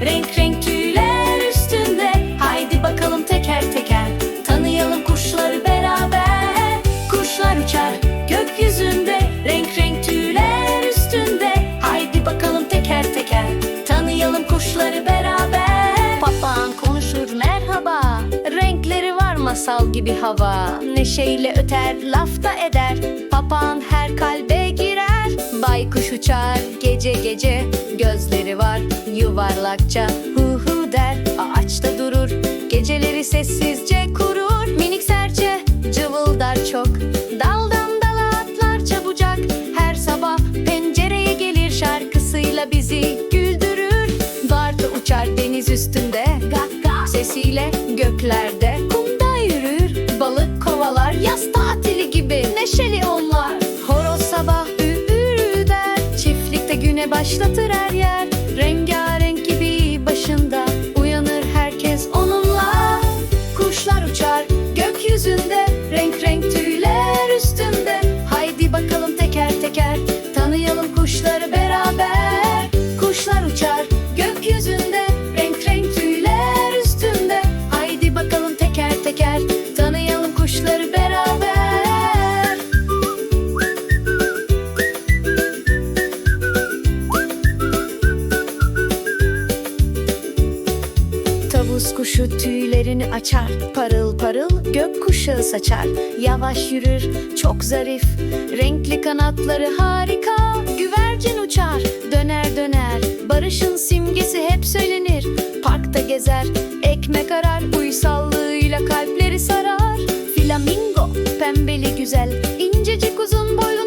Renk renk tüyler üstünde. Haydi bakalım teker teker. Tanıyalım kuşları beraber. Kuşlar uçar gökyüzünde. Renk renk tüyler üstünde. Haydi bakalım teker teker. Tanıyalım kuşları beraber. Papağan konuşur merhaba. Renkleri var masal gibi hava. Neşeyle öter lafta eder. Papağan her kalbe girer. Baykuş uçar gece gece yuvarlakça Hu hu der. Ağaçta durur Geceleri sessizce kurur. Minik serçe cıvıldar çok Daldan dala atlar çabucak. Her sabah pencereye gelir Şarkısıyla bizi güldürür. Vardı uçar deniz üstünde Gak gak sesiyle göklerde Kumda yürür. Balık kovalar Yaz tatili gibi neşeli onlar. Horoz sabah ü der Çiftlikte güne başlatır her uçar gökyüzünde Renk renk tüyler üstünde. Haydi bakalım teker teker Tanıyalım kuşları beraber. Kuşlar uçar Tavus kuşu tüylerini açar Parıl parıl gök kuşağı saçar. Yavaş yürür çok zarif Renkli kanatları harika. Güvercin uçar döner döner Barışın simgesi hep söylenir. Parkta gezer ekmek arar Uysallığıyla kalpleri sarar. Flamingo pembeli güzel incecik uzun boylu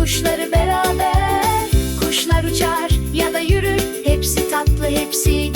kuşları beraber Kuşlar uçar ya da yürür. Hepsi tatlı hepsi